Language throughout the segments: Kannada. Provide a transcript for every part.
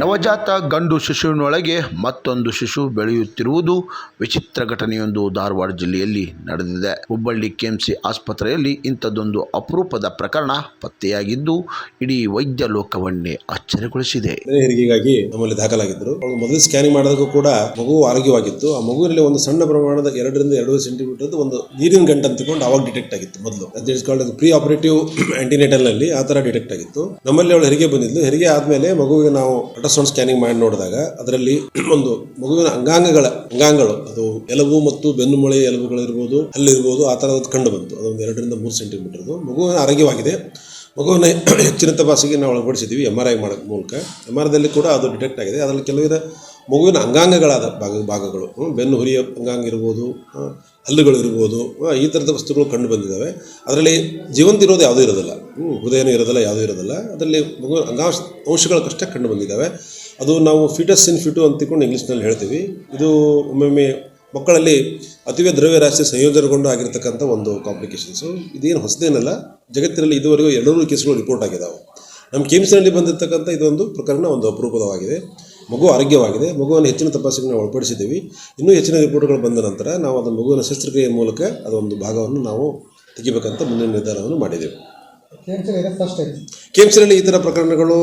ನವಜಾತ ಗಂಡು ಶಿಶುವಿನೊಳಗೆ ಮತ್ತೊಂದು ಶಿಶು ಬೆಳೆಯುತ್ತಿರುವುದು ವಿಚಿತ್ರ ಘಟನೆಯೊಂದು ಧಾರವಾಡ ಜಿಲ್ಲೆಯಲ್ಲಿ ನಡೆದಿದೆ. ಹುಬ್ಬಳ್ಳಿ ಕೆಎಂಸಿ ಆಸ್ಪತ್ರೆಯಲ್ಲಿ ಇಂಥದ್ದೊಂದು ಅಪರೂಪದ ಪ್ರಕರಣ ಪತ್ತೆಯಾಗಿದ್ದು, ಇಡೀ ವೈದ್ಯ ಲೋಕವನ್ನೇ ಆಶ್ಚರ್ಯಗೊಳಿಸಿದೆ. ಹೆರಿಗೆಗಾಗಿ ನಮ್ಮಲ್ಲಿ ದಾಖಲಾಗಿದ್ದರು. ಮೊದಲು ಸ್ಕ್ಯಾನಿಂಗ್ ಮಾಡಿದಾಗ ಕೂಡ ಮಗು ಆರೋಗ್ಯವಾಗಿತ್ತು. ಆ ಮಗುವಿನಲ್ಲಿ ಒಂದು ಸಣ್ಣ ಪ್ರಮಾಣದ ಎರಡರಿಂದ ಎರಡು ಸೆಂಟಿಮೀಟರ್ ಒಂದು ನೀರಿನ ಗಂಟು ಅಂತಕೊಂಡು ಅವಾಗ ಡಿಟೆಕ್ಟ್ ಆಗಿತ್ತು ಮೊದಲು. ಪ್ರೀ ಆಪರೇಟಿವ್ ಆಂಟಿನೇಟಲ್ನಲ್ಲಿ ಆ ತರ ಡಿಟೆಕ್ಟ್ ಆಗಿತ್ತು. ನಮ್ಮಲ್ಲಿ ಅವಳು ಹೆರಿಗೆ ಬಂದಿದ್ಲು. ಹೆರಿಗೆ ಆದ್ಮೇಲೆ ಮಗುವಿಗೆ ನಾವು ಅಲ್ಟ್ರಾಸೌಂಡ್ ಸ್ಕ್ಯಾನಿಂಗ್ ಮಾಡಿ ನೋಡಿದಾಗ ಅದರಲ್ಲಿ ಒಂದು ಮಗುವಿನ ಅಂಗಾಂಗಗಳ ಅಂಗಾಂಗಗಳು, ಅದು ಎಲುಬು ಮತ್ತು ಬೆನ್ನು ಎಲುಬುಗಳಿರ್ಬೋದು ಅಲ್ಲಿರ್ಬೋದು ಆ ಥರದ್ದು ಕಂಡು ಬಂತು. ಅದೊಂದು ಎರಡರಿಂದ ಮೂರು ಸೆಂಟಿಮೀಟರ್ದು ಮಗುವಿನ ಆರೋಗ್ಯವಾಗಿದೆ. ಮಗುವಿನ ಹೆಚ್ಚಿನ ತಪಾಸಿಗೆ ನಾವು ಒಳಪಡಿಸಿದ್ದೀವಿ ಎಂ ಆರ್ ಐ ಮಾಡೋ ಮೂಲಕ. ಎಂ ಆರ್ ಐದಲ್ಲಿ ಕೂಡ ಅದು ಡಿಟೆಕ್ಟ್ ಆಗಿದೆ. ಅದರಲ್ಲಿ ಕೆಲವಿನ ಮಗುವಿನ ಅಂಗಾಂಗಗಳಾದ ಭಾಗ ಭಾಗಗಳು ಬೆನ್ನು, ಹುರಿಯ ಅಂಗಾಂಗ ಇರ್ಬೋದು ಆ, ಹಲ್ಲುಗಳು ಇರ್ಬೋದು ಈ ಥರದ ವಸ್ತುಗಳು ಕಂಡು ಬಂದಿದ್ದಾವೆ. ಅದರಲ್ಲಿ ಜೀವಂತ ಇರೋದು ಯಾವುದೂ ಇರೋದಿಲ್ಲ. ಹೃದಯನೂ ಇರೋದಿಲ್ಲ ಯಾವುದೂ ಇರೋದಿಲ್ಲ. ಅದರಲ್ಲಿ ಅಂಗಾಂಶ ಅಂಶಗಳಷ್ಟೇ ಕಂಡು ಬಂದಿದ್ದಾವೆ. ಅದು ನಾವು ಫಿಟಸ್ ಇನ್ ಫಿಟು ಅಂತಿಕೊಂಡು ಇಂಗ್ಲೀಷ್ನಲ್ಲಿ ಹೇಳ್ತೀವಿ. ಇದು ಒಮ್ಮೊಮ್ಮೆ ಮಕ್ಕಳಲ್ಲಿ ಅತಿವೆ ದ್ರವ್ಯರಾಶಿ ಸಂಯೋಜನೆಗೊಂಡು ಆಗಿರ್ತಕ್ಕಂಥ ಒಂದು ಕಾಂಪ್ಲಿಕೇಶನ್ಸು ಇದೇನು ಹೊಸದೇನಲ್ಲ ಜಗತ್ತಿನಲ್ಲಿ ಇದುವರೆಗೂ ಎರಡೂರು ಕೇಸ್ಗಳು ರಿಪೋರ್ಟ್ ಆಗಿದ್ದಾವೆ ನಮ್ಮ ಕೇಮ್ಸ್ನಲ್ಲಿ ಬಂದಿರತಕ್ಕಂಥ ಇದೊಂದು ಪ್ರಕರಣ ಒಂದು ಅಪರೂಪದವಾಗಿದೆ ಮಗು ಆರೋಗ್ಯವಾಗಿದೆ. ಮಗುವನ್ನು ಹೆಚ್ಚಿನ ತಪಾಸಣೆಗೆ ನಾವು ಒಳಪಡಿಸಿದ್ದೀವಿ. ಇನ್ನೂ ಹೆಚ್ಚಿನ ರಿಪೋರ್ಟ್ಗಳು ಬಂದ ನಂತರ ನಾವು ಅದನ್ನು ಮಗುವಿನ ಶಸ್ತ್ರಕ್ರಿಯೆ ಮೂಲಕ ಅದೊಂದು ಭಾಗವನ್ನು ನಾವು ತೆಗಿಬೇಕಂತ ಮುಂದಿನ ನಿರ್ಧಾರವನ್ನು ಮಾಡಿದ್ದೇವೆ. ಫಸ್ಟ್ ಈ ಥರ ಪ್ರಕರಣಗಳು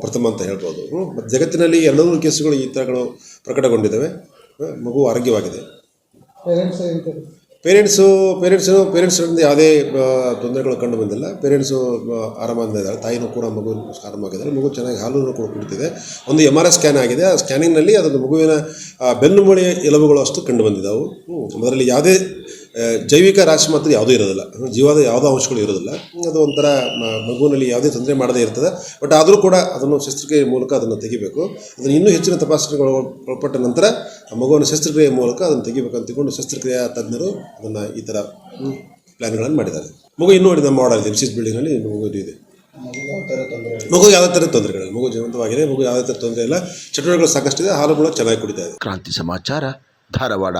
ಪ್ರಥಮ ಅಂತ ಹೇಳ್ಬೋದು. ಮತ್ತು ಜಗತ್ತಿನಲ್ಲಿ ಎಲ್ಲರೂ ಕೇಸುಗಳು ಈ ಥರಗಳು ಪ್ರಕಟಗೊಂಡಿದ್ದಾವೆ. ಮಗು ಆರೋಗ್ಯವಾಗಿದೆ. ಪೇರೆಂಟ್ಸ್, ಪೇರೆಂಟ್ಸು ಪೇರೆಂಟ್ಸು ಪೇರೆಂಟ್ಸ್ರಿಂದ ಯಾವುದೇ ತೊಂದರೆಗಳು ಕಂಡು ಬಂದಿಲ್ಲ. ಪೇರೆಂಟ್ಸು ಆರಾಮಾಗಿದ್ದಾರೆ. ಇದ್ದಾರೆ ತಾಯಿನೂ ಕೂಡ ಮಗು ಆರಾಮಾಗಿದ್ದಾರೆ. ಮಗು ಚೆನ್ನಾಗಿ ಹಾಲನ್ನು ಕೂಡ ಕುಡಿತಿದೆ. ಒಂದು ಎಂ ಆರ್ ಐ ಸ್ಕ್ಯಾನ್ ಆಗಿದೆ. ಆ ಸ್ಕ್ಯಾನಿಂಗ್ನಲ್ಲಿ ಅದೊಂದು ಮಗುವಿನ ಬೆನ್ನುಮೂಳೆ ಎಲುಬುಗಳು ಅಷ್ಟು ಕಂಡು ಬಂದಿದ್ದಾವೆ. ಅದರಲ್ಲಿ ಯಾವುದೇ ಜೈವಿಕ ರಾಶಿ ಮಾತ್ರ ಯಾವುದೂ ಇರೋದಿಲ್ಲ. ಜೀವದ ಯಾವುದೋ ಅಂಶಗಳು ಇರೋದಿಲ್ಲ. ಅದು ಒಂಥರ ಮಗುವಿನಲ್ಲಿ ಯಾವುದೇ ತೊಂದರೆ ಮಾಡದೇ ಇರ್ತದೆ. ಬಟ್ ಆದರೂ ಕೂಡ ಅದನ್ನು ಶಸ್ತ್ರಕ್ರಿಯೆ ಮೂಲಕ ಅದನ್ನು ತೆಗಿಬೇಕು. ಅದನ್ನು ಇನ್ನೂ ಹೆಚ್ಚಿನ ತಪಾಸಣೆಗಳು ಒಳಪಟ್ಟ ನಂತರ ಆ ಮಗುವಿನ ಶಸ್ತ್ರಕ್ರಿಯೆ ಮೂಲಕ ಅದನ್ನು ತೆಗಿಬೇಕಂತ ತಿಳ್ಕೊಂಡು ಶಸ್ತ್ರಕ್ರಿಯಾ ತಜ್ಞರು ಅದನ್ನು ಈ ಥರ ಪ್ಲ್ಯಾನ್ಗಳನ್ನು ಮಾಡಿದ್ದಾರೆ. ಮಗು ಇನ್ನೂ ನಮ್ಮ ಮಾಡಲ್ ಇದೆ ಬಿಲ್ಡಿಂಗಲ್ಲಿ ಇನ್ನು ಮಗು ಇದೆ. ಮಗು ಯಾವುದೇ ಥರ ತೊಂದರೆಗಳಿಲ್ಲ. ಮಗು ಜೀವಂತವಾಗಿದೆ, ಮಗು ಯಾವುದೇ ಥರ ತೊಂದರೆ ಇಲ್ಲ. ಚಟುವಟಿಕೆಗಳು ಸಾಕಷ್ಟಿದೆ ಹಾಲು ಕೂಡ ಚೆನ್ನಾಗಿ ಕುಡಿತಾ ಇದೆ. ಕ್ರಾಂತಿ ಸಮಾಚಾರ, ಧಾರವಾಡ.